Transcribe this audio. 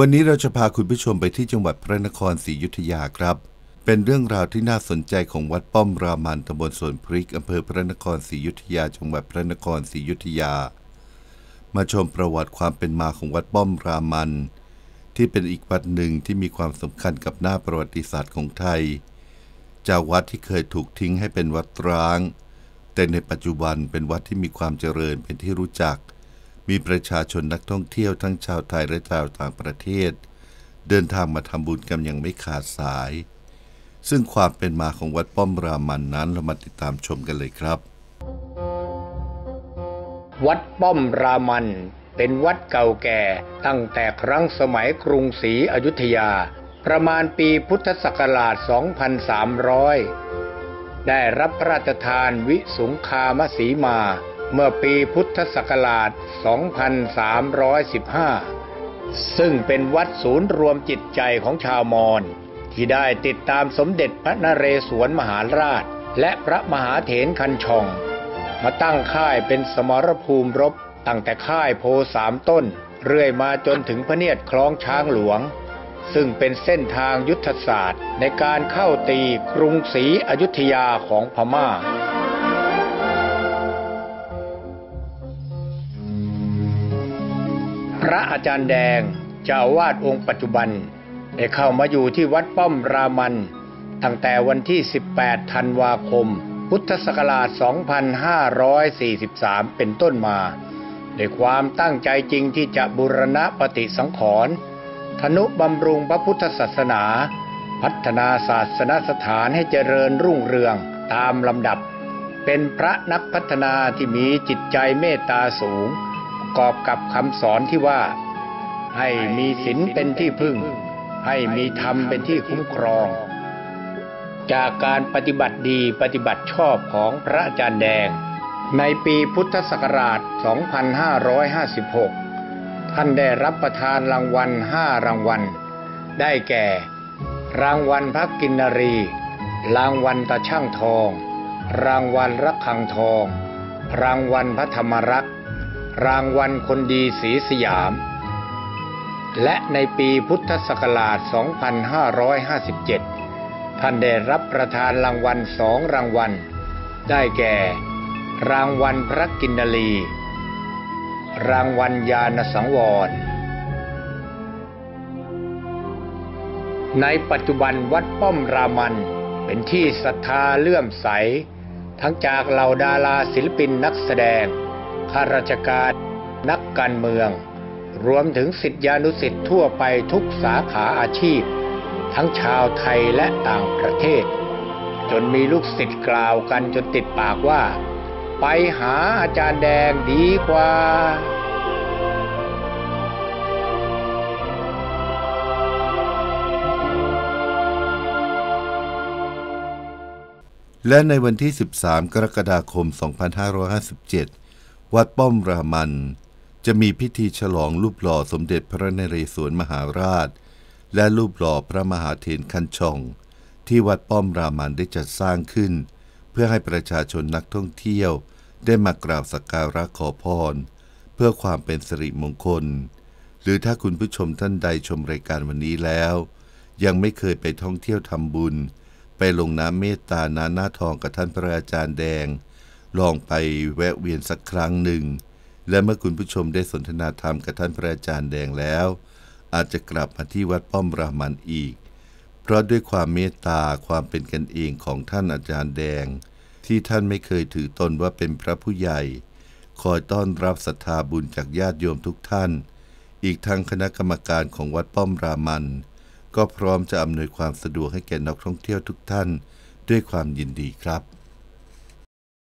วันนี้เราจะพาคุณผู้ชมไปที่จังหวัดพระนครศรีอยุธยาครับ เป็นเรื่องราวที่น่าสนใจของวัดป้อมรามันตำบลสวนพริกอำเภอพระนครศรีอยุธยา จังหวัดพระนครศรีอยุธยา มาชมประวัติความเป็นมาของวัดป้อมรามัน ที่เป็นอีกวัดหนึ่งที่มีความสำคัญกับหน้าประวัติศาสตร์ของไทย จากวัดที่เคยถูกทิ้งให้เป็นวัดร้าง แต่ในปัจจุบันเป็นวัดที่มีความเจริญเป็นที่รู้จัก มีประชาชนนักท่องเที่ยวทั้งชาวไทยและชาวต่างประเทศ เดินทางมาทำบุญกันอย่างไม่ขาดสาย ซึ่งความเป็นมาของวัดป้อมรามันนั้นเรามาติดตามชมกันเลยครับ วัดป้อมรามัน เป็นวัดเก่าแก่ตั้งแต่ครั้งสมัยกรุงศรีอยุธยา ประมาณปีพุทธศักราช 2300 ได้รับพระราชทานวิสุงคามสีมา เมื่อปีพุทธศักราช 2315 ซึ่งเป็นวัดศูนย์รวมจิตใจของชาวมอญที่ได้ติดตามสมเด็จพระนเรศวรมหาราช และพระมหาเถรคันชอง มาตั้งค่ายเป็นสมรภูมิรบตั้งแต่ค่ายโพสามต้น เรื่อยมาจนถึงพระเนียดคลองช้างหลวง ซึ่งเป็นเส้นทางยุทธศาสตร์ในการเข้าตีกรุงศรีอยุธยาของพม่า พระอาจารย์แดงเจ้าวาดองค์ปัจจุบันได้เข้ามาอยู่ที่วัดป้อมรามัน ตั้งแต่วันที่ 18 ธันวาคม พุทธศักราช 2543 เป็นต้นมาด้วยความตั้งใจจริงที่จะบูรณะปฏิสังขรณ์ธนุบำรุงพระพุทธศาสนา พัฒนาศาสนสถานให้เจริญรุ่งเรืองตามลำดับ เป็นพระนักพัฒนาที่มีจิตใจเมตตาสูง กอบกับคำสอนที่ว่า ให้มีศีลเป็นที่พึ่ง ให้มีธรรมเป็นที่คุ้มครอง จากการปฏิบัติดีปฏิบัติชอบของพระอาจารย์แดง ในปีพุทธศักราช 2556 ท่านได้รับประทานรางวัลห้ารางวัล ได้แก่ รางวัลพระกินนรี รางวัลตาช่างทอง รางวัลระฆังทอง รางวัลพระธรรมรักษ รางวัลคนดีศรีสยาม และในปีพุทธศักราช 2557 ท่านได้รับประทานรางวัลสองรางวัล ได้แก่ รางวัลพระกินรี รางวัลยานสังวร ในปัจจุบันวัดป้อมรามันเป็นที่ศรัทธาเลื่อมใส ทั้งจากเหล่าดาราศิลปินนักแสดง ข้าราชการ นักการเมือง รวมถึงสิทธิานุสิทธิ์ทั่วไปทุกสาขาอาชีพ ทั้งชาวไทยและต่างประเทศ จนมีลูกศิษย์กล่าวกันจนติดปากว่า ไปหาอาจารย์แดงดีกว่าและในวันที่ 13 กรกฎาคม 2557 วัดป้อมรามัน จะมีพิธีฉลองรูปหล่อสมเด็จพระนเรศวรมหาราช และรูปหล่อพระมหาเถรคันชอง ที่วัดป้อมรามันได้จัดสร้างขึ้น เพื่อให้ประชาชนนักท่องเที่ยวได้มากราบสักการะขอพร เพื่อความเป็นสิริมงคล หรือถ้าคุณผู้ชมท่านใดชมรายการวันนี้แล้ว ยังไม่เคยไปท่องเที่ยวทำบุญ ไปลงน้ำเมตตานาหน้าทองกับท่านพระอาจารย์แดง ลองไปแวะเวียนสักครั้งหนึ่ง และเมื่อคุณผู้ชมได้สนทนาธรรมกับท่านพระอาจารย์แดงแล้ว อาจจะกลับมาที่วัดป้อมรามันอีก เพราะด้วยความเมตตาความเป็นกันเองของท่านอาจารย์แดง ที่ท่านไม่เคยถือตนว่าเป็นพระผู้ใหญ่ คอยต้อนรับศรัทธาบุญจากญาติโยมทุกท่าน อีกทั้งคณะกรรมการของวัดป้อมรามันก็พร้อมจะอำนวยความสะดวกให้แก่นักท่องเที่ยวทุกท่าน ด้วยความยินดีครับ